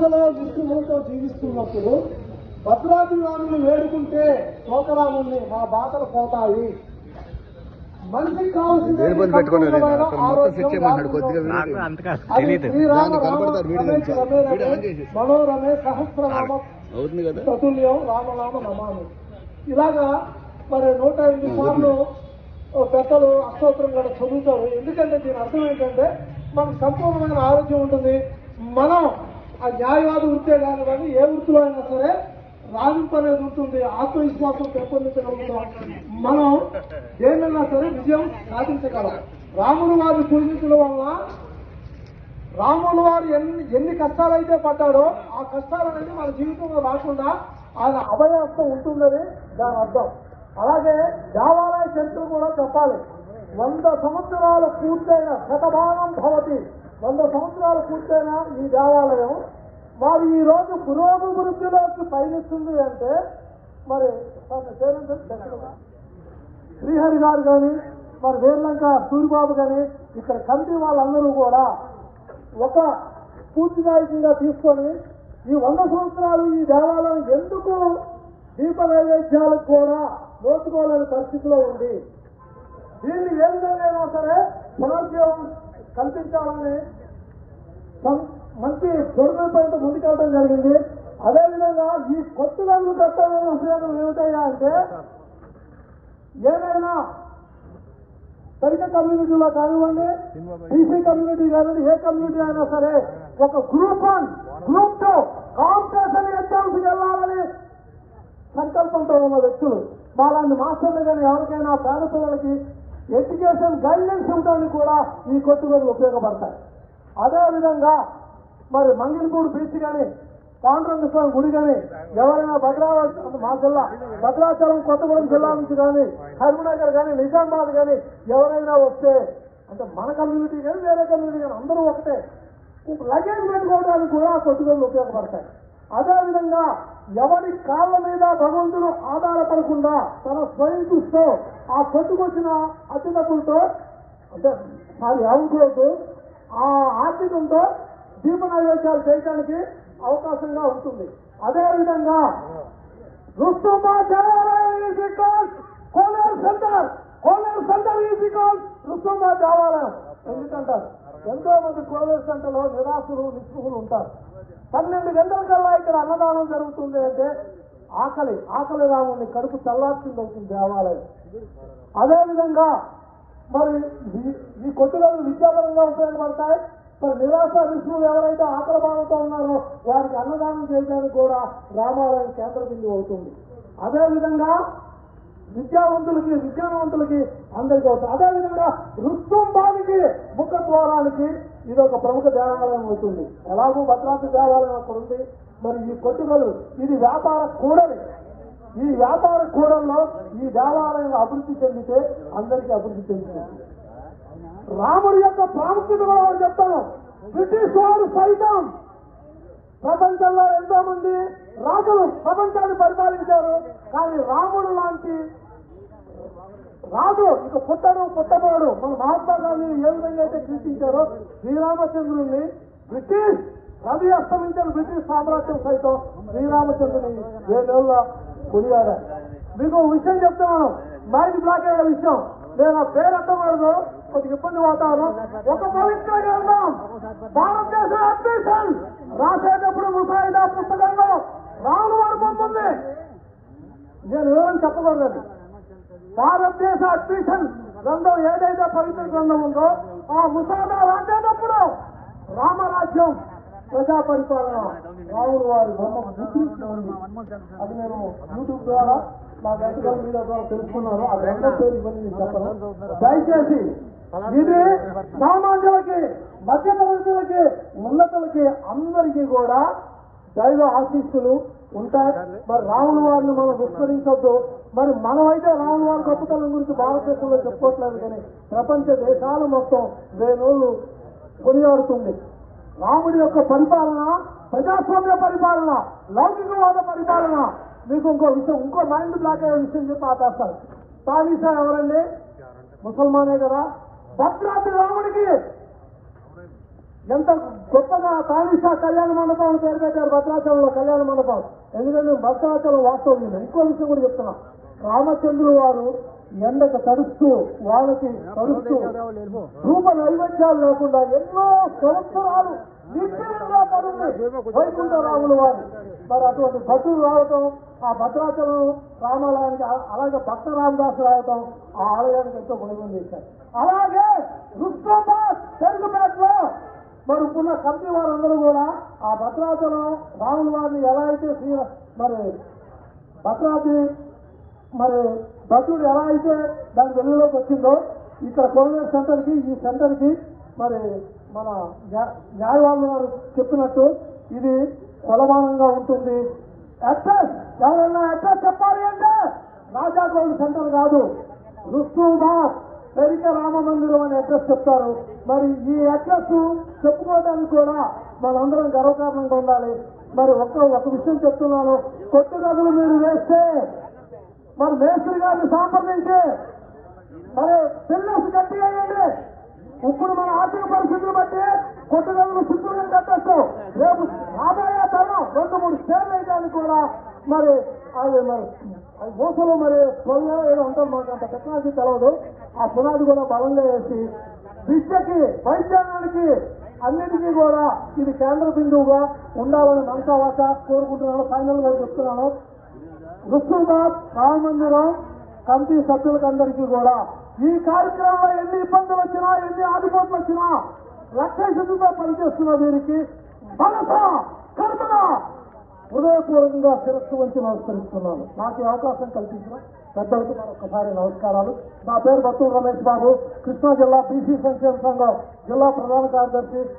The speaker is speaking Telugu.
నిరాశలో నిష్ఠులతో జీవిస్తున్నప్పుడు భద్రాద్రి రాముని వేడుకుంటే శోకరాముని మా బాధలు పోతాయి. మనిషికి. మనోరమే సహస్రనామ తతుల్యం రామనామ నమామి. ఇలాగా మరి నూట ఎనిమిది సార్లు పెద్దలు అష్టోత్తరం కూడా చదువుతారు. ఎందుకంటే దీని అర్థం ఏంటంటే మనకు సంపూర్ణమైన ఆరోగ్యం ఉంటుంది. మనం ఆ న్యాయవాది వృత్తే కానివ్వండి ఏ వృత్తిలో అయినా సరే రాణింపు అనేది ఉంటుంది. ఆత్మవిశ్వాసం పెంపొందించగలుగుతాం. మనం దేనైనా సరే విజయం సాధించగలం. రాముడు వారిని పూజించడం వల్ల రాములు వారు ఎన్ని ఎన్ని కష్టాలైతే పడ్డాడో ఆ కష్టాలు అనేది మన జీవితంలో రాకుండా ఆయన అభయహస్తం ఉంటుందని దాని అర్థం. అలాగే దేవాలయ చరిత్ర కూడా చెప్పాలి. వంద సంవత్సరాలు పూర్తయిన శతభాగం భవతి. వంద సంవత్సరాలు పూర్తయిన ఈ దేవాలయం మరి ఈ రోజు పురోభివృద్ధిలోకి పయనిస్తుంది అంటే మరి తన శ్రీహరి గారు కానీ మరి వేర్లంక సూరిబాబు కానీ ఇక్కడ కమిటీ వాళ్ళందరూ కూడా ఒక స్ఫూర్తిదాయకంగా తీసుకొని ఈ వంద సంవత్సరాలు ఈ దేవాలయం ఎందుకు దీప నైవేద్యాలకు కూడా నోచుకోలేని పరిస్థితిలో ఉంది. దీన్ని ఏ విధంగా సరే పునర్జీవం కల్పించాలని మంచి దొరికిపోయిన ముందుకెళ్ళడం జరిగింది. అదేవిధంగా ఈ కొత్త కొత్తగల్లు కట్టడం ఉపయోగం ఏమిటయ్యా అంటే ఏదైనా తరిక కమ్యూనిటీలో కానివ్వండి బీసీ కమ్యూనిటీ కానివ్వండి ఏ కమ్యూనిటీ అయినా సరే ఒక group one group two competition ఎగ్జామ్స్కి వెళ్ళాలని సంకల్పంతో ఉన్న వ్యక్తులు. మాలాంటి మాస్టర్లు కానీ ఎవరికైనా పేద పిల్లలకి ఎడ్యుకేషన్ గైడ్లైన్స్ ఇవ్వడానికి కూడా ఈ కొట్టుగోలు ఉపయోగపడతాయి. అదేవిధంగా మరి మంగినపూడి బీచ్ కానీ పాండురంగ స్వామి గుడి కానీ ఎవరైనా భద్రావతి మా జిల్లా భద్రాచలం కొత్తగూడెం జిల్లా నుంచి కానీ కరీంనగర్ కానీ నిజామాబాద్ కానీ ఎవరైనా వస్తే అంటే మన కమ్యూనిటీ కానీ వేరే కమ్యూనిటీ కానీ అందరూ ఒకటే. లగేజ్ పెట్టుకోవడానికి కూడా ఆ కొట్టుగోలు ఉపయోగపడతాయి అదేవిధంగా ఎవరి కాళ్ళ మీద భగవంతుడు ఆధారపడకుండా తన స్వయం చూస్తూ ఆ కొట్టుకొచ్చిన అతి డబ్బులతో అంటే సారీ అవుట్లోకి ఆ ఆర్థికంతో దీప నైవేద్యాలు చేయడానికి అవకాశంగా ఉంటుంది. అదేవిధంగా రుస్తుమా దేవాలయం Koneru centre Koneru centre is because Rustuma దేవాలయం ఎందుకంటారు? ఎంతో మంది కోనేరు సెంటర్లో నిరాశులు నిస్పృహులు ఉంటారు. పన్నెండు గంటల కల్లా ఇక్కడ అన్నదానం జరుగుతుంది అంటే ఆకలి ఆకలి రాముని కడుపు చల్లార్చింది అవుతుంది దేవాలయం. అదేవిధంగా మరి ఈ- ఈ కొట్టుగలు విద్యాపరంగా ఉపయోగపడతాయి. మరి నిరాశ విష్ణువులు ఎవరైతే ఆకలి బాధతో ఉన్నారో వారికి అన్నదానం చేయడానికి కూడా రామాలయం కేంద్ర బిందువు అవుతుంది. అదేవిధంగా విద్యావంతులకి విజ్ఞానవంతులకి అందరికీ అవుతుంది అదేవిధంగా రుత్తుంబానికి ముఖ ద్వారానికి ఇది ఒక ప్రముఖ దేవాలయం అవుతుంది. ఎలాగో భద్రాద్రి దేవాలయం అక్కడ ఉంది. మరి ఈ కొట్టుకలు ఇది వ్యాపార కూడలి. ఈ వ్యాపార కూడల్లో ఈ దేవాలయం అభివృద్ధి చెందితే అందరికీ అభివృద్ధి చెందుతుంది. రాముడి యొక్క ప్రాముఖ్యత కూడా చెప్తాను బ్రిటిష్ వారు సైతం ప్రపంచంలో ఎంతో మంది రాజులు ప్రపంచాన్ని పరిపాలించారు. కానీ రాముడు లాంటి రాజు ఇక పుట్టడు పుట్టబోడు. మన మహాత్మా గాంధీని ఏ విధంగా అయితే కీర్తించారో శ్రీరామచంద్రుడిని బ్రిటిష్ రవి అస్తమించిన బ్రిటిష్ సామ్రాజ్యం సైతం శ్రీరామచంద్రుని వేరేళ్ళ కొనియాడారు మీకు విషయం చెప్తున్నాను. మైండ్ బ్లాక్ అయ్యే విషయం. నేను ఆ పేరు ఎత్తకూడదు కొద్దిగా ఇబ్బంది వాతావరణం ఒక పవిత్ర గ్రంథం భారతదేశ అడ్మిషన్. రాసేటప్పుడు ముసాయిదా పుస్తకంలో రాను వారి ఉంది. నేను వివరం చెప్పకూడదు భారతదేశ అడ్మిషన్ గ్రంథం ఏదైతే పవిత్ర గ్రంథం ఉందో ఆ ముసాదా రాసేటప్పుడు రామరాజ్యం ప్రజా పరిపాలన. రాముడు వారి బొమ్మ అది నేను యూట్యూబ్ ద్వారా తెలుసుకున్నాను ఆ పేరు నేను చెప్పను. దయచేసి ఇది సామాన్యులకి మధ్యతరగతులకి ఉన్నతులకి అందరికీ కూడా దైవ ఆశీస్సులు ఉంటాయి. మరి రాముల వారిని మనం విస్మరించొద్దు. మరి మనమైతే రాముల వారి గొప్పతనం గురించి భారతదేశంలో చెప్పుకోవట్లేదు కానీ ప్రపంచ దేశాలు మొత్తం వేనోళ్ళు కొనియాడుతుంది. రాముడి యొక్క పరిపాలన ప్రజాస్వామ్య పరిపాలన లౌకికవాద పరిపాలన మీకు ఇంకో విషయం ఇంకో మైండ్ బ్లాక్ అయ్యే విషయం చెప్పి ఆపేస్తారు తానీసా ఎవరండి? ముసల్మానే కదా. భద్రాద్రి రాముడికి ఎంత గొప్పగా తానిషా కళ్యాణ మండపం అని పేరు పెట్టారు భద్రాచలంలో కళ్యాణ మండపం. ఎందుకంటే భద్రాచలం వాస్తవం ఇంకో విషయం కూడా చెప్తున్నా. రామచంద్రుడు వారు ఎండకు తడుస్తూ వాళ్ళకి తడుస్తూ రూప నైవేద్యాలు లేకుండా ఎన్నో సంవత్సరాలు నిశ్చయంగా పడుతుంది వైకుంఠరాములు వారు మరి అటువంటి భక్తులు రావటం ఆ భద్రాచలం రామాలయానికి అలాగే భక్త రామదాసు రావటం ఆ ఆలయానికి ఎంతో గొడవ చేశారు అలాగే రుస్తోబాద్ తెలుగుపేటలో మరి ఇప్పుడున్న కంపెనీ వారందరూ కూడా ఆ భద్రాచలం రాముల వారిని ఎలా అయితే శ్రీ మరి భద్రాద్రి మరి భద్రుడు ఎలా అయితే దాని వెలుగులోకి వచ్చిందో ఇక్కడ కోవిడ్ సెంటర్కి ఈ సెంటర్కి మరి మన న్యా- న్యాయవాదులు గారు చెప్పినట్టు ఇది కొలమానంగా ఉంటుంది. అడ్రస్ ఎవరైనా అడ్రస్ చెప్పాలి అంటే రాజా గోల్డ్ సెంటర్ కాదు. రుస్తుబాద్ పెరిక రామ మందిరం అనే అడ్రస్ చెప్తారు. మరి ఈ అడ్రస్ చెప్పుకోవడానికి కూడా మనందరం గర్వకారణంగా ఉండాలి. మరి ఒక్క ఒక విషయం చెప్తున్నాను. కొట్టు గదులు మీరు వేస్తే మరి మేస్త్రి గారిని సంప్రదించి మరి పిల్లర్స్ కట్టి వేయండి. ఇప్పుడు మన ఆర్థిక పరిస్థితులు బట్టి కొట్టుగదులు సింపుల్గా కట్టచ్చు రేపు రాబోయే తరం రెండు మూడు స్టేర్లు వేయడానికి కూడా మరి అది మరి అది మూసలో మరి త్వరలో ఏదో ఉంటాం మాకు అంత టెక్నాలజీ తెలవదు. ఆ పునాది కూడా బలంగా వేసి విద్యకి వైద్యానికి అన్నిటికీ కూడా ఇది కేంద్ర బిందువుగా ఉండాలని మనసావాస కోరుకుంటున్నాను. ఫైనల్గా చెప్తున్నాను. రుస్తుబాద్ రామ మందిరం కమిటీ సభ్యులకందరికీ కూడా ఈ కార్యక్రమంలో ఎన్ని ఇబ్బందులు వచ్చినా ఎన్ని ఆటుపోట్లు వచ్చినా లక్ష్యశుద్ధితో పనిచేస్తున్న వీరికి మనస కర్మన హృదయపూర్వకంగా శిరస్సు వంచి నమస్కరిస్తున్నాను. నాకు ఈ అవకాశం కల్పించిన పెద్దలకు మరొకసారి నమస్కారాలు. నా పేరు బత్తూరు రమేష్ బాబు. కృష్ణా జిల్లా బీసీ సంక్షేమ సంఘం జిల్లా ప్రధాన కార్యదర్శి